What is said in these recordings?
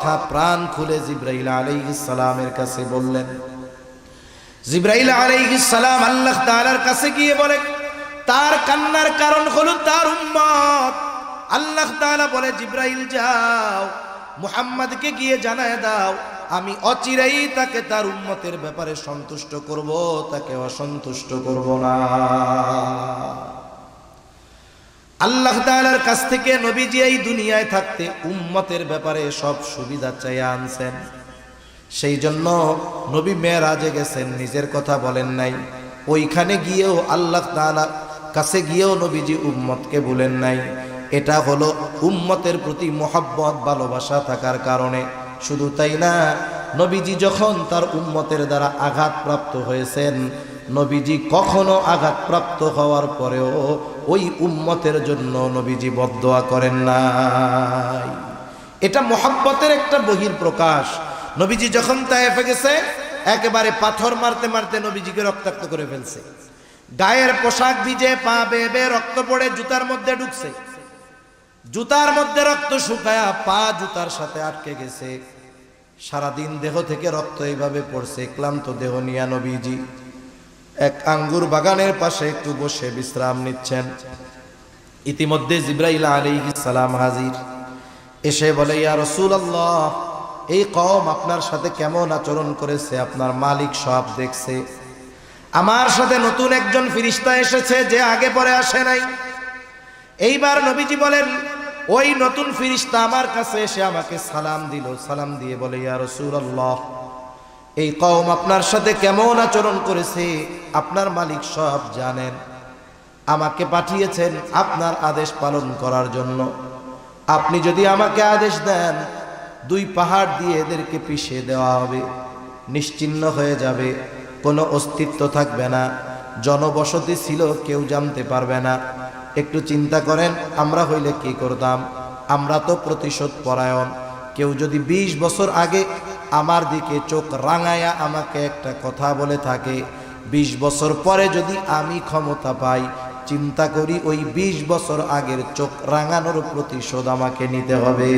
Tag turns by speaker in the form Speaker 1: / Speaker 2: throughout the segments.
Speaker 1: প্রাণ খুলে জিব্রাইল সালামের কাছে বললেন, জিব্রাইল সালাম আল্লাহ তাআলার কাছে গিয়ে বলে, তার কান্নার কারণ হলো তার উম্মত। আল্লাহ তাআলা বলে, জিব্রাইল যাও, মুহাম্মদকে গিয়ে জানায় দাও, আমি অচিরেই তাকে তার উম্মতের ব্যাপারে সন্তুষ্ট করব, তাকে অসন্তুষ্ট করব না। আল্লাহ তাআলার কাছ থেকে নবীজি এই দুনিয়ায় থাকতে উম্মতের ব্যাপারে সব সুবিধা চাইয়া আনছেন। সেই জন্য নবী মেয়েরাজে গেছেন, নিজের কথা বলেন নাই। ওইখানে গিয়েও আল্লাহ তাআলা কাছে গিয়েও নবীজি উম্মতকে বলেন নাই। এটা হলো উম্মতের প্রতি মোহাব্বত, ভালোবাসা থাকার কারণে। শুধু তাই না, নবীজি যখন তার উম্মতের দ্বারা আঘাতপ্রাপ্ত হয়েছেন নবীজি কখনো আঘাতপ্রাপ্ত হওয়ার পরেও ওই উম্মতের জন্য নবীজি বদদোয়া করেন নাই। এটা মোহাব্বতের একটা বহির প্রকাশ নবীজি যখন তায়েফে গেছে, একেবারে পাথর মারতে মারতে নবীজিকে রক্তাক্ত করে ফেলছে। গায়ের পোশাক ভিজে পা বেবে রক্ত পড়ে জুতার মধ্যে ঢুকছে। জুতার মধ্যে রক্ত শুকায়া পা জুতার সাথে আটকে গেছে। সারাদিন দেহ থেকে রক্ত এইভাবে পড়ছে, ক্লান্ত দেহ নিয়া নবীজি। এক আঙ্গুর বাগানের পাশে একটু বসে বিশ্রাম নিচ্ছেন। ইতিমধ্যে জিব্রাইল আলাইহিস সালাম হাজির। এসে বলে, ইয়া রাসূলুল্লাহ, এই কম আপনার সাথে কেমন আচরণ করেছে? আপনার মালিক সব দেখছে। আমার সাথে নতুন একজন ফিরিস্তা এসেছে যে আগে পরে আসে নাই। এইবার নবীজি বলেন, ওই নতুন ফিরিস্তা আমার কাছে এসে আমাকে সালাম দিল। সালাম দিয়ে বলে, ইয়া রাসূলুল্লাহ এই কওম আপনার সাথে কেমন আচরণ করেছে? আপনার মালিক সব জানেন। আমাকে পাঠিয়েছেন আপনার আদেশ পালন করার জন্য। আপনি যদি আমাকে আদেশ দেন, দুই পাহাড় দিয়ে এদেরকে পিষে দেওয়া হবে। নিশ্চিন্ন হয়ে যাবে। কোনো অস্তিত্ব থাকবে না। জনবসতি ছিল, কেউ জানতে পারবে না। একটু চিন্তা করেন, আমরা হইলে কি করতাম? আমরা তো প্রতিশোধ পরায়ণ কেউ যদি ২০ বছর আগে আমার দিকে চোখ রাঙায়া আমাকে একটা কথা বলে থাকে ২০ বছর পরে যদি আমি ক্ষমতা পাই, চিন্তা করি ওই ২০ বছর আগের চোখ রাঙানোর প্রতিশোধ আমাকে নিতে হবে।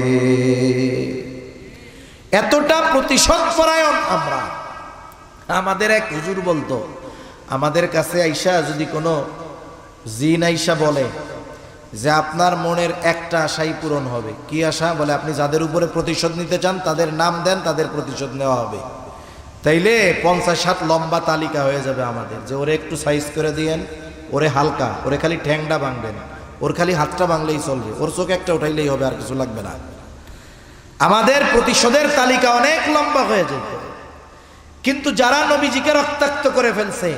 Speaker 1: এতটা প্রতিশোধ পরায়ণ আমরা। আমাদের এক হুজুর বলতো, আমাদের কাছে আইসা যদি কোনো জিন আইসা বলে যে আপনার মনের একটা আশাই পূরণ হবে। কি আশা? বলে আপনি যাদের উপরে প্রতিশোধ নিতে চান, তাদের নাম দেন, তাদের প্রতিশোধ নেওয়া হবে। তাইলে পঞ্চাশ সাত লম্বা তালিকা হয়ে যাবে আমাদের, যে ওরে একটু সাইজ করে দিয়েন, ওরে হালকা, ওরে খালি ঠ্যাংটা ভাঙবেন, ওর খালি হাতটা ভাঙলেই চলবে, ওর চোখে একটা উঠাইলেই হবে, আর কিছু লাগবে না। আমাদের প্রতিশোধের তালিকা অনেক লম্বা হয়ে যাবে কিন্তু যারা নবীজিকে রক্তাক্ত করে ফেলছে,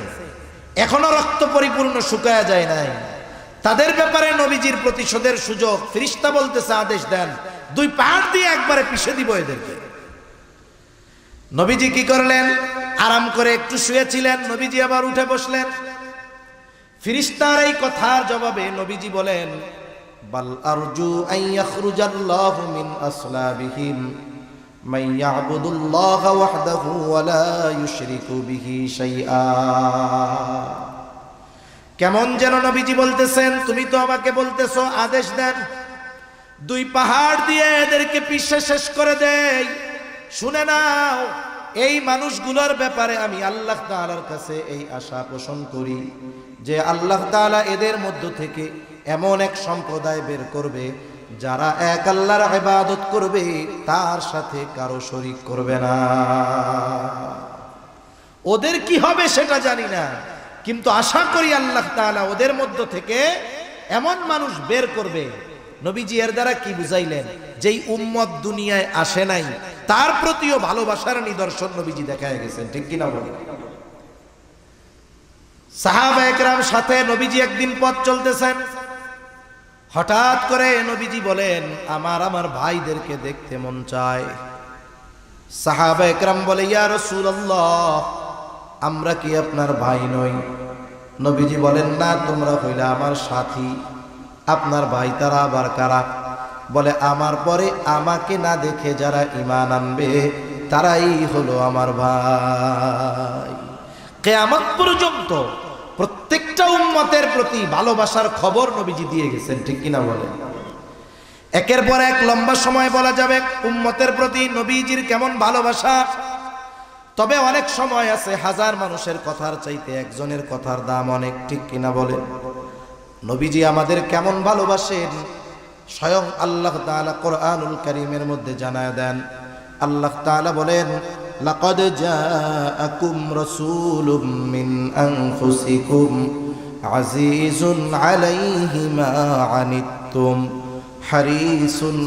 Speaker 1: এখনও রক্ত পরিপূর্ণ শুকায়া যায় নাই। তাদের ব্যাপারে নবীজির প্রতিশোধের সুযোগ ফিরিস্তা বলতেছে আদেশ দেন। দুই পাহাড় দিয়ে একবারে পিষে দিব এদেরকে। নবীজি কি করলেন? আরাম করে একটু শুয়েছিলেন, নবীজি আবার উঠে বসলেন। ফিরিস্তার এই কথার জবাবে নবীজি বলেন, বাল আরজু আন ইয়াখরুজাল্লাহু মিন আসলাবিহিম কেমন যেন নবীজি বলতেছেন, তুমি তো আমাকে বলতেছো আদেশ দেন। দুই পাহাড় দিয়ে এদেরকে পিষে শেষ করে দেই। শুনে নাও, এই মানুষগুলোর ব্যাপারে আমি আল্লাহ তাআলার কাছে এই আশা পোষণ করি যে আল্লাহ তাআলা এদের মধ্য থেকে এমন এক সম্প্রদায় বের করবে যারা এক আল্লাহর ইবাদত করবে, তার সাথে কারও শরীক করবে না। ওদের কি হবে সেটা জানি না। কিন্তু আশা করি আল্লাহ তাআলা ওদের মধ্য থেকে এমন মানুষ বের করবে। নবীজি এর দ্বারা কি বুঝাইলেন? যেই উম্মত দুনিয়ায় আসে নাই, তার প্রতিও ভালোবাসার নিদর্শন নবীজি দেখায় গেছেন। ঠিক কিনা বলে সাহাবা একরাম সাথে নবীজি একদিন পথ চলতেছেন। হঠাৎ করে নবীজি বলেন, আমার আমার ভাইদেরকে দেখতে মন চায়। সাহাবা একরাম বলে, ইয়া রাসূলুল্লাহ আমরা কি আপনার ভাই নই? নবীজি বলেন, না, তোমরা হইলে আমার সাথী। আপনার ভাই তারা আবার কারা? বলে, আমার পরে আমাকে না দেখে যারা ইমান আনবে, তারাই হলো আমার ভাই। কেয়ামত পর্যন্ত প্রত্যেকটা উম্মতের প্রতি ভালোবাসার খবর নবীজি দিয়ে গেছেন, ঠিক কিনা বলে একের পর এক লম্বা সময় বলা যাবে, উম্মতের প্রতি নবীজির কেমন ভালোবাসা তবে অনেক সময় আছে হাজার মানুষের কথার চাইতে একজনের কথার দাম অনেক, ঠিক কিনা বলেন? নবীজি আমাদের কেমন ভালোবাসেন? স্বয়ং আল্লাহ তাআলা কোরআনুল কারীমের মধ্যে জানায় দেন। আল্লাহ তাআলা বলেন জাআকুম রাসূলুম মিন আনফুসিকুম আজিজুন আলাইহি মা আনিত্তুম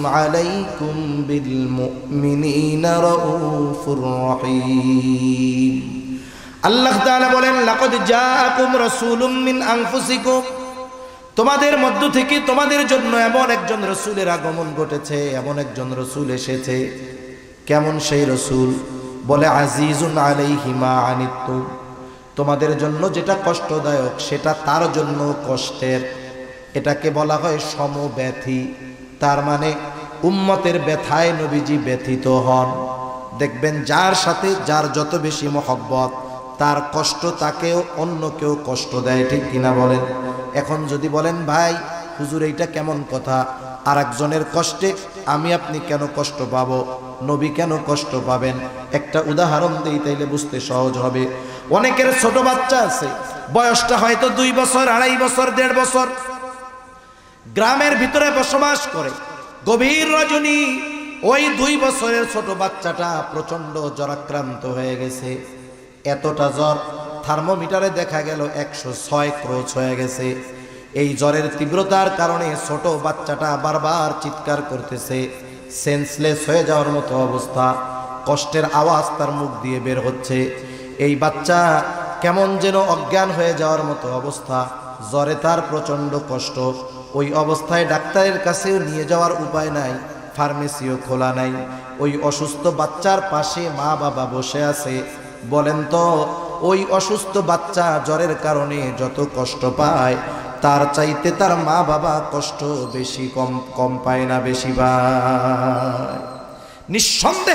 Speaker 1: আলাইকুম বিল মুমিনিনা রাউফুর রহিম। আল্লাহ তাআলা বলেন, লাকাদ জাআকুম রাসূলুম মিন আনফুসিকুম। তোমাদের মধ্য থেকে তোমাদের জন্য এমন একজন রসুলের আগমন ঘটেছে, এমন একজন রসুল এসেছে। কেমন সেই রসুল? বলে, আজিজুন আলাইহিমা আনিত্তু তোমাদের জন্য যেটা কষ্টদায়ক, সেটা তার জন্য কষ্টের। এটাকে বলা হয় সমব্যথী। তার মানে উম্মতের ব্যথায় নবীজি ব্যথিত হন। দেখবেন যার সাথে যার যত বেশি মহব্বত, তার কষ্ট তাকেও অন্য কেউ কষ্ট দেয়, ঠিক কিনা বলেন? এখন যদি বলেন, ভাই, হুজুর, এইটা কেমন কথা? আর একজনের কষ্টে আমি আপনি কেন কষ্ট পাবো? নবী কেন কষ্ট পাবেন? একটা উদাহরণ দিই, তাইলে বুঝতে সহজ হবে। অনেকের ছোট বাচ্চা আছে, বয়সটা হয়তো দুই বছর, আড়াই বছর, দেড় বছর। গ্রামের ভিতরে বসবাস করে। গভীর রজনী ওই দুই বছরের ছোট বাচ্চাটা প্রচণ্ড জ্বরাক্রান্ত হয়ে গেছে। এতটা জ্বর থার্মোমিটারে দেখা গেল একশো ছয় ক্রোচ হয়ে গেছে। এই জ্বরের তীব্রতার কারণে ছোট বাচ্চাটা বারবার চিৎকার করতেছে। সেন্সলেস হয়ে যাওয়ার মতো অবস্থা। কষ্টের আওয়াজ তার মুখ দিয়ে বের হচ্ছে। এই বাচ্চা কেমন যেন অজ্ঞান হয়ে যাওয়ার মতো অবস্থা। জ্বরে তার প্রচণ্ড কষ্ট। ওই অবস্থায় ডাক্তারের কাছেও নিয়ে যাওয়ার উপায় নাই, ফার্মেসিও খোলা নাই। ওই অসুস্থ বাচ্চার পাশে মা বাবা বসে আছে। বলেন তো, ওই অসুস্থ বাচ্চা জ্বরের কারণে যত কষ্ট পায়, তার চাইতে তার মা বাবা কষ্ট বেশি কম কম পায় না বেশি বা নিঃসন্দেহে